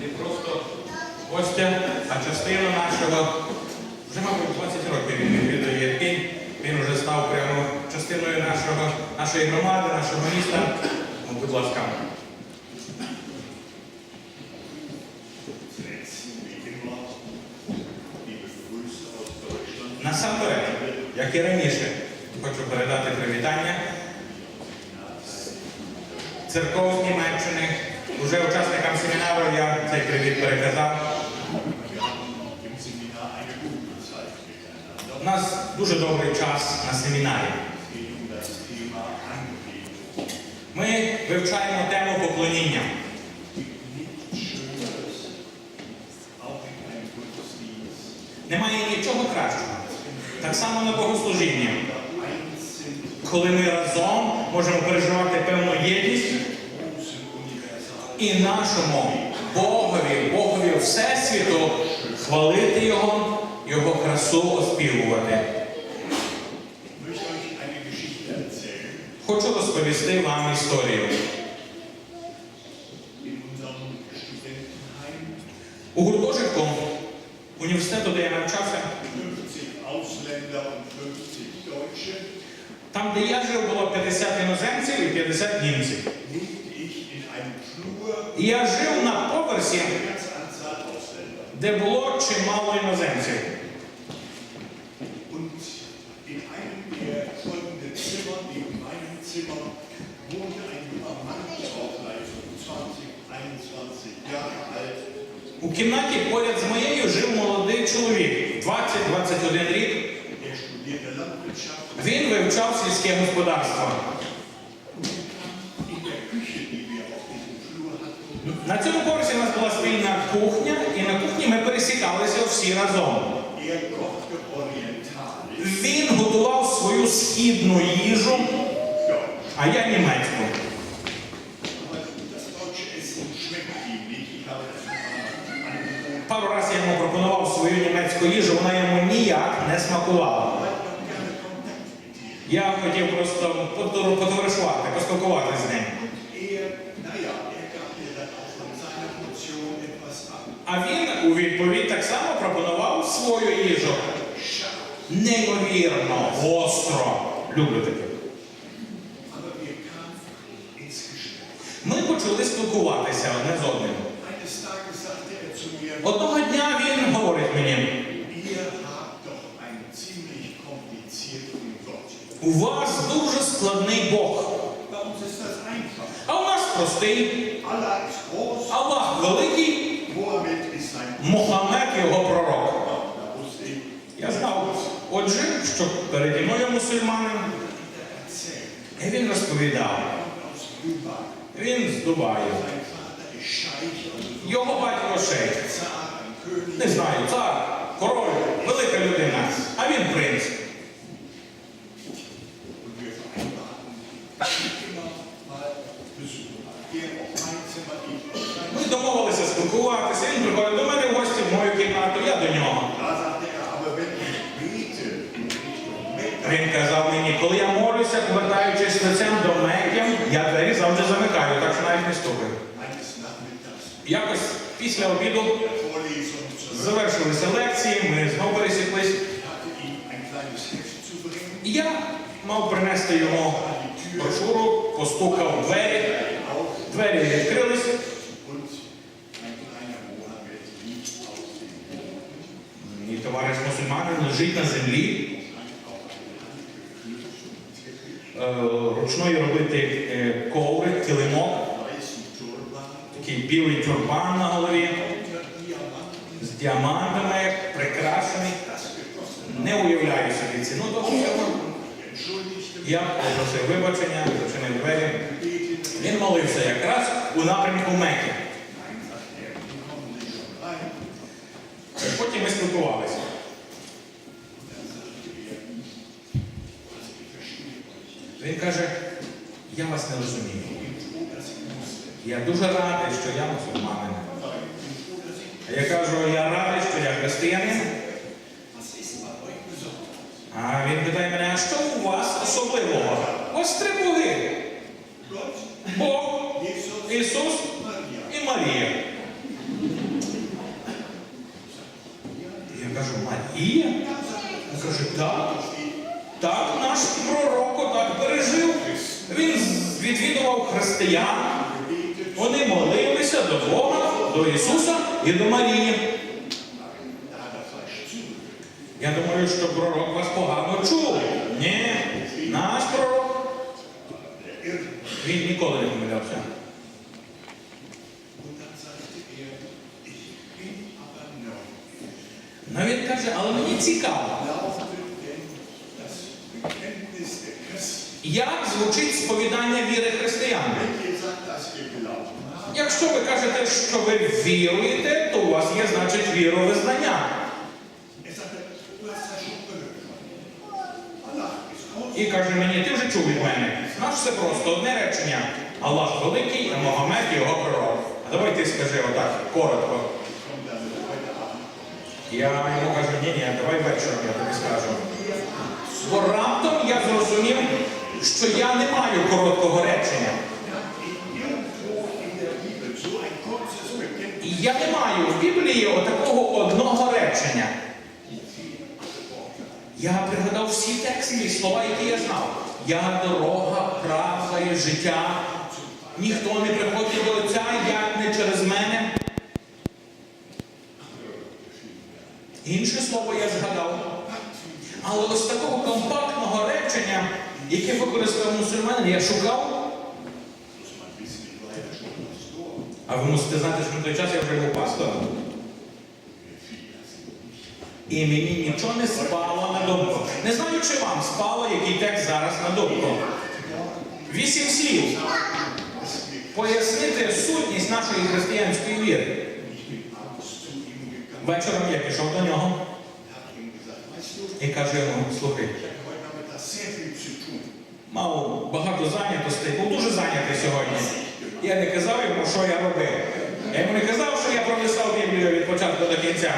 не просто гостя, а частину нашого, вже, мабуть, 20 років він відвідує Ірпінь, він вже став прямо частиною нашої громади, нашого міста. Ну, будь ласка. Привітання церков Німеччини. Уже учасникам семінару я цей привіт переказав. У нас дуже добрий час на семінарі. Ми вивчаємо тему поклоніння. Немає нічого кращого. Так само на sind коли ми разом можемо переживати певну єдність і нашому Богові, Богові Всесвіту хвалити Його, Його красу оспівувати. Хочу розповісти вам історію. У гуртожитку університету, де я навчався, 50 Ausländer und 50 Deutsche, там, де я жив, було 50 іноземців і 50 німців. я жив на поверсі, де було чимало іноземців. Und in einem der folgenden Zimmer, neben meinem Zimmer, wohnte ein junger Mann, der war vielleicht so 20, 21 Jahre alt. У кімнаті поряд з моєю жив молодий чоловік, 20-21 рік. Er. Він вивчав сільське господарство. На цьому поверсі у нас була спільна кухня, і на кухні ми пересікалися всі разом. Він готував свою східну їжу, а я німецьку. Пару разів я йому пропонував свою німецьку їжу, вона йому ніяк не смакувала. Я хотів просто потоваришувати, поспілкуватися з ним. Неймовірно, гостро. Люблю таке. Ми почали спілкуватися одне з одним. Одного дня він говорить мені: у вас дуже складний Бог, а у нас простий. Отже, що переді мною мусульманин. І він розповідав. Він з Дубаю. Його батько шейх. Не знаю, цар, король, велика людина, а він принц. Замикаю, навіть не Nachmittags Якось після обіду завершилися лекції, ми знову пересіклись. я мав принести йому брошуру, постукав в двері, двері відкрились. Мій товариш мусульманин лежить на землі, е, ручною робити е, білий тюрбан на голові з діамантами, прикрашений. Не уявляю собі ціну того всього. Я попросив вибачення, зачинив двері. Він молився якраз у напрямку Мекки. Потім ми спілкувалися. Він каже, я вас не розумію. Я дуже радий, що я мусульманин. А я кажу, я радий, що я християнин. А він питає мене, а що у вас особливого? Ось три боги. Бог, Ісус і Марія. Я кажу, Марія? Він каже, так. Так, наш пророк отак пережив. Він відвідував християн. Вони молилися до Бога, до Ісуса і до Марії. Я думаю, що пророк вас погано чув. Ні, наш пророк. Він ніколи не помилявся. Ну він каже, але мені цікаво, як звучить сповідання віри християн. Якщо ви кажете, що ви віруєте, то у вас є, значить, віровизнання. І каже мені, ти вже чув від мене. Наш все просто одне речення. Аллах великий, а Могамед його пророк. А давай ти скажи отак, коротко. Я йому кажу, ні, ні, давай вечором я тобі скажу. Бо раптом я зрозумів, що я не маю короткого речення. Я не маю в Біблії отакого одного речення. Я пригадав всі тексти слова, які я знав. Я дорога, правда і життя. Ніхто не приходить до Отця, як не через мене. Інше слово я згадав. Але ось такого компактного речення, яке використав мусульманин, я шукав. А ви мусите знати, що на той час я вже був пастором. І мені нічого не спало на думку. Не знаю, чи вам спало, який текст зараз на думку. Вісім слів. Пояснити сутність нашої християнської віри. Вечором я пішов до нього і кажу йому, слухай, мав багато зайнятостей, був дуже зайнятий сьогодні. Я не казав йому, що я робив. Я йому не казав, що я пролистав Біблію від початку до кінця.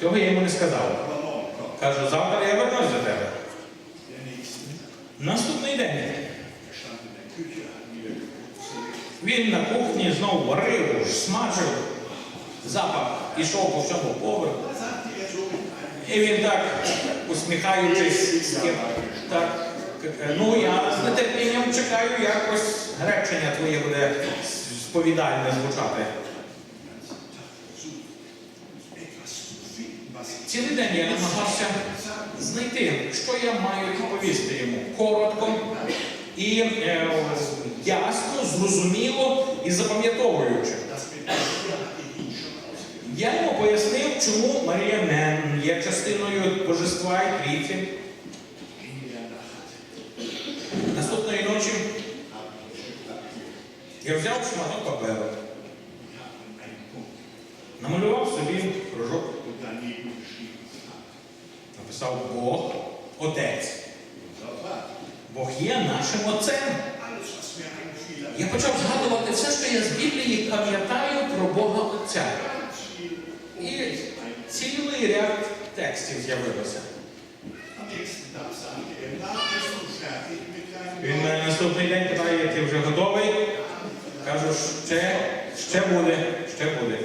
Цього я йому не сказав. Кажу, завтра я вернусь до тебе. Наступний день. Він на кухні знову варив, смажив. Запах ішов по всьому поверху. І він так, усміхаючись, так, ну я з нетерпінням чекаю, як ось речення твоє буде сповідальне звучати. Цілий день я намагався знайти, що я маю відповісти йому коротко і е, ясно, зрозуміло і запам'ятовуючи. Я йому пояснив, чому Марія не є частиною божества і трійці. Я взяв шматок паперу, намалював собі кружок, написав Бог, Отець. Бог є нашим отцем. Я почав згадувати все, що я з Біблії пам'ятаю про Бога Отця. І цілий ряд текстів з'явилося. Він мене наступний день питає, ти вже готовий? Кажу, ще, ще буде, ще буде.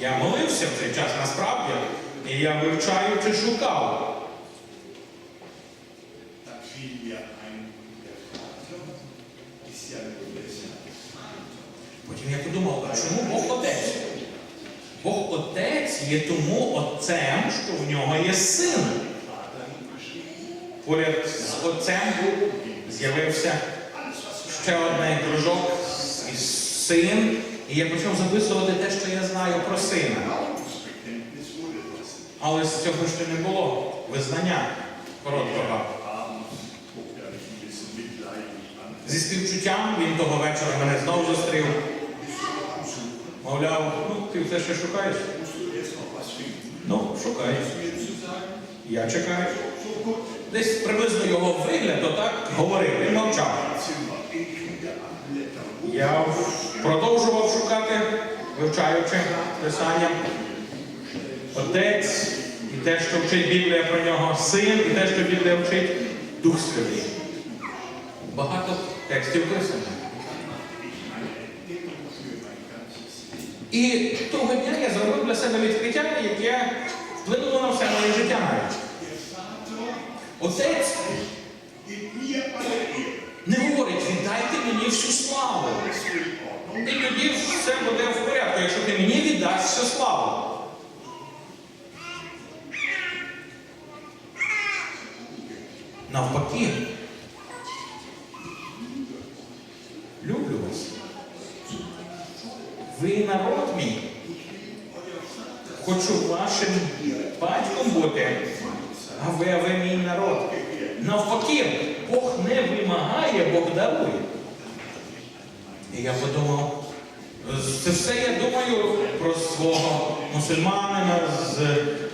Я молився в цей час насправді, і я шукав. Ja nur deshalb. Потім я подумав, а чому Бог Отець? Бог Отець є тому Отцем, що в нього є син. Поряд з Отцем з'явився ще один кружок і син. І я почав записувати те, що я знаю про сина. Але з цього ще не було визнання короткого. Зі співчуттям він того вечора мене знову зустрів. Мовляв, ну ти все ще шукаєш? Ну, sagen? Я чекаю. Десь приблизно його вигляд, то так говорив, він мовчав. Я продовжував шукати, вивчаючи писання. Отець і те, що вчить Біблія про нього син, і те, що Біблія вчить Дух Святий. Багато текстів писано. І того дня я зробив для себе відкриття, яке вплинуло на все моє життя. Отець не говорить, віддайте мені всю славу. І тоді все буде в порядку, якщо ти мені віддасть всю славу. Навпаки. Люблю вас. Ви народ мій. Хочу вашим батьком бути, а ви, а ви мій народ. Навпаки, Бог не вимагає, Бог дарує. І я подумав, це все я думаю про свого мусульманина з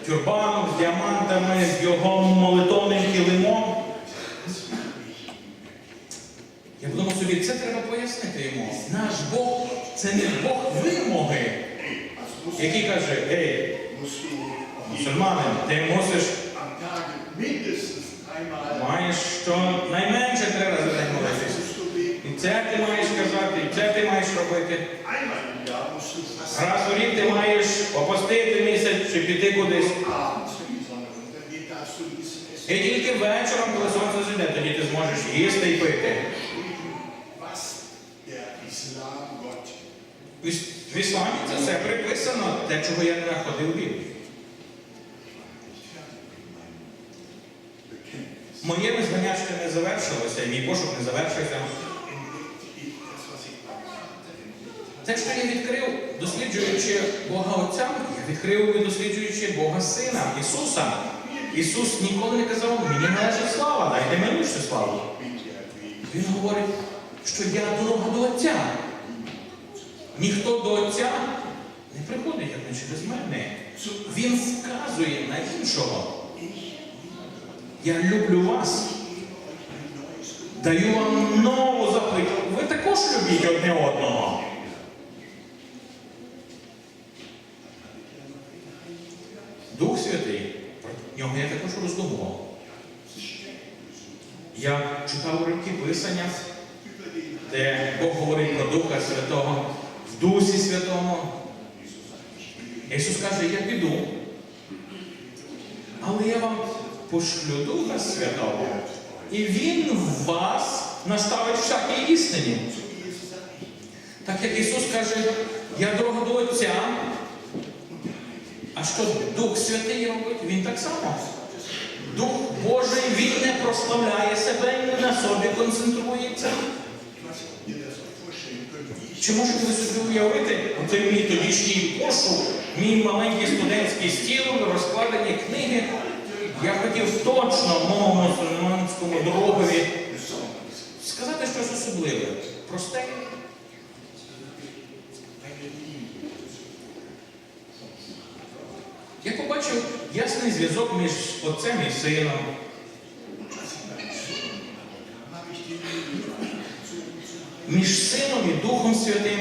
тюрбаном, з діамантами, з його молитовним килимом. Я подумав собі, це треба пояснити йому. Наш Бог це не Бог вимоги, який каже, ей, мусульманин, ти мусиш, маєш що найменше три рази в день молитися. І це ти маєш казати, і це ти маєш робити. Раз у рік ти маєш опустити місяць чи піти кудись. І тільки вечором, коли сонце зійде, тоді ти зможеш їсти і пити. В ісламі це все приписано, те, чого я не знаходив в Біблії. bekennt. Моє визнання ще не завершилося, і мій пошук не завершився. Те, що я відкрив, досліджуючи Бога Отця, я відкрив і досліджуючи Бога Сина, Ісуса. Ісус ніколи не казав, мені належить слава, дайте мені всю славу. Він говорить, що я дорога до Отця. Ніхто до Отця не приходить, як не через мене. Він вказує на іншого. Я люблю вас. Даю вам нову заповідь. Ви також любіть одне одного. Дух Святий, про також роздумував. Я читав уривки Писання, де Бог говорить про Духа Святого в Дусі Святому. Ісус каже, я піду, але я вам пошлю Духа Святого, і Він в вас наставить всякій істині. Так як Ісус каже, я дорога до Отця, а що Дух Святий робить? Він так само. Дух Божий, він не прославляє себе і на собі концентрується. Чи можете ви собі уявити оцей мій тодішній пошук, мій маленький студентський стіл, розкладені книги? Я хотів точно моєму мусульманському другові сказати щось особливе, просте. Я побачив ясний зв'язок між отцем і сином. між Сином і Духом Святим,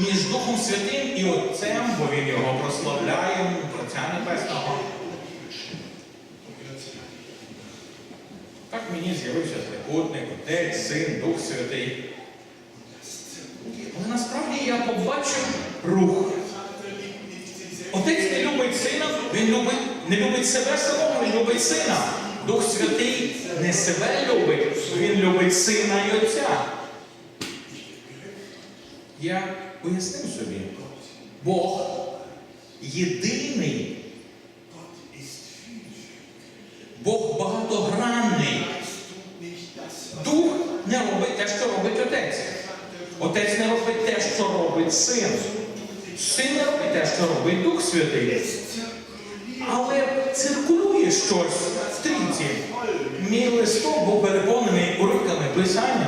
між Духом Святим і Отцем, бо Він його прославляє, Отця Небесного. Так мені з'явився трикутник, Отець, Син, Дух Святий. Але насправді я побачив рух. Не любить себе самого, він любить сина. Дух Святий не себе любить, він любить сина і Отця. Я пояснив собі, Бог єдиний. Бог багатогранний. Дух не робить те, що робить отець. Отець не робить те, що робить син. Син не робить те, що робить Дух Святий. Але циркулює щось в трійці. Мій листок був переповнений уривками писання.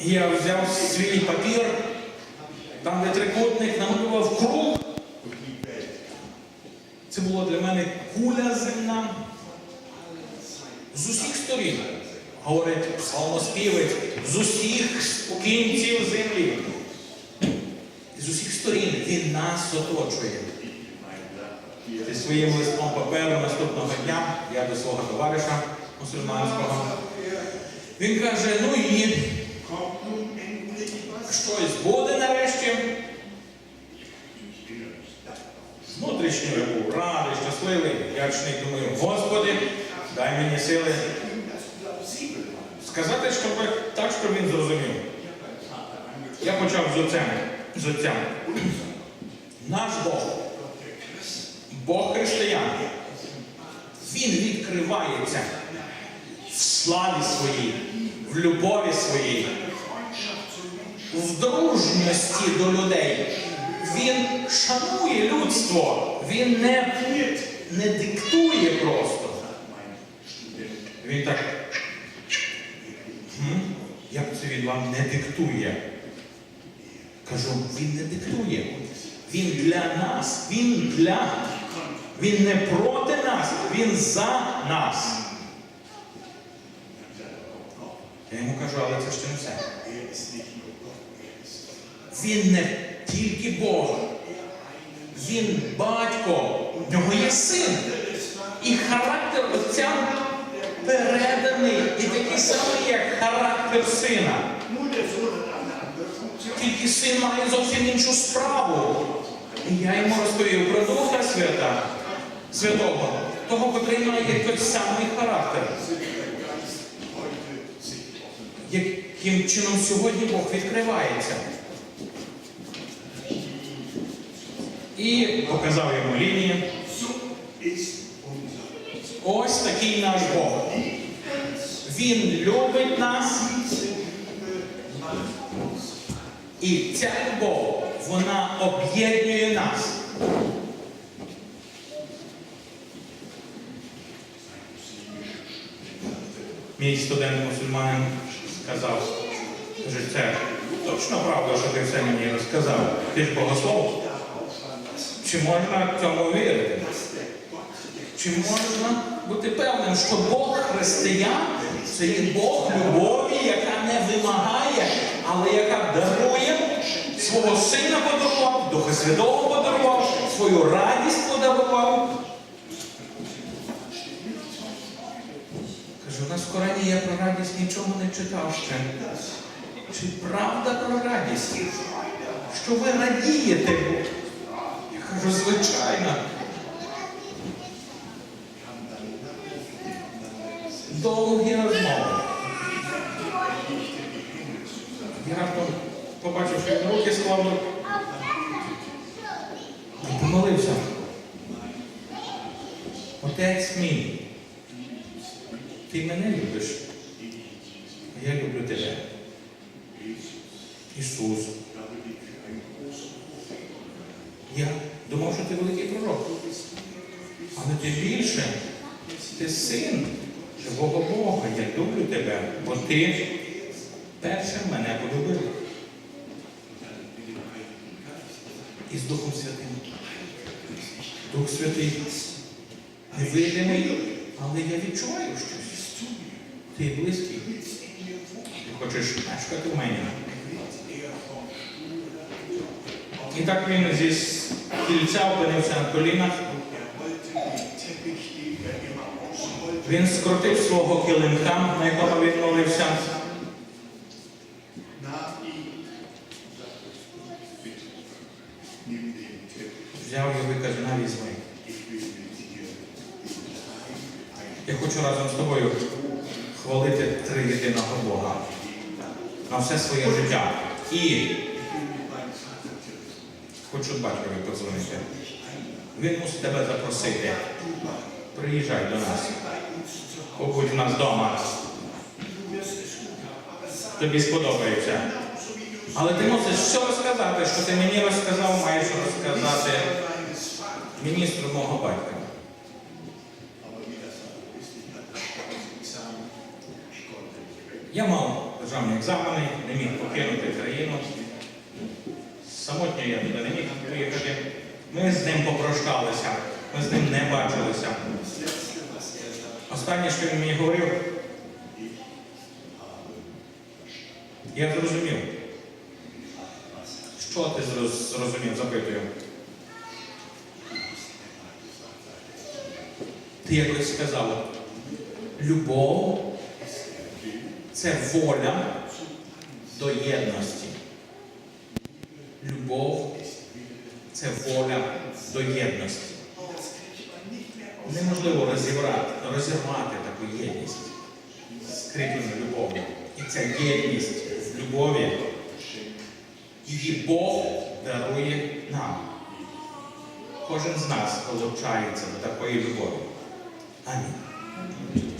Я взяв свій папір, там де трикутник, намалював круг. Це було для мене куля земна. З усіх сторін, говорить псалмоспівець, з усіх кінців землі. З усіх сторін він нас оточує. Зі своїм листом паперу наступного дня я до свого товариша мусульманського. Він каже: ну і щось буде нарешті. Внутрішньо я був радий, щасливий, вдячний, думаю, Господи, дай мені сили сказати, щоб так, щоб він зрозумів. Я почав з отцем. Наш Бог християн, Він відкривається в славі своїй, в любові своїй, в дружності до людей. Він шанує людство, він не, не диктує просто. Він так. «М? Як це він вам не диктує? Кажу, він не диктує. Він для нас, він для. Він не проти нас, він за нас. Я йому кажу, але це ще не все. Він не тільки Бог. Він батько, в нього є син. І характер отця переданий і такий самий, як характер сина. Тільки син має зовсім іншу справу. І я йому розповів про Духа Свята, Святого, того, котрий має той самий характер. Яким чином сьогодні Бог відкривається. І показав йому unser Ось такий наш Бог. Він любить нас, і ця любов, вона об'єднує нас. Мій студент мусульманин сказав, каже, це точно правда, що ти все мені розказав. Ти ж богослов. Чи можна цьому вірити? Чи можна бути певним, що Бог християн це є Бог любові, яка не вимагає, але яка дарує свого сина подарував, Духа Святого подарував, свою радість подарував. У нас в Корані я про радість нічого не читав ще. Чи правда про радість? Що ви радієте? Я кажу, звичайно. Довгі розмови. Я раптом побачив, що він руки склав. Помолився. Отець мій, ти мене любиш. а Я люблю тебе. Ісус. Я думав, що ти великий пророк. Але ти більше. Ти син живого Бога. Я люблю тебе, бо ти першим мене полюбив. І з Духом Святим. Дух Святий невидимий, але я відчуваю щось. Ти близький. Ти хочеш мешкати в мене. І так він зі кільця опинився на колінах. Він скрутив свого килимка, на якому він молився, взяв його і каже, на візьми. Я хочу разом з тобою хвалити триєдиного Бога на все своє життя. І хочу батькові подзвонити. Він мусить тебе запросити. Приїжджай до нас. Побудь в нас вдома. Тобі сподобається. Але ти мусиш все розказати, що ти мені розказав, маєш розказати міністру мого батька. Я мав державні екзамени, не міг покинути країну. Самотньо я туди не міг поїхати. Ми з ним попрощалися, ми з ним не бачилися. Останнє, що він мені говорив, я зрозумів, Що ти зрозумів, запитую? Ти якось сказав, любов це воля до єдності. Любов це воля до єдності. Неможливо розібрати, розірвати таку єдність скріплену любов'ю. І ця єдність любові, її Бог дарує нам. Кожен з нас долучається до такої любові. Амінь.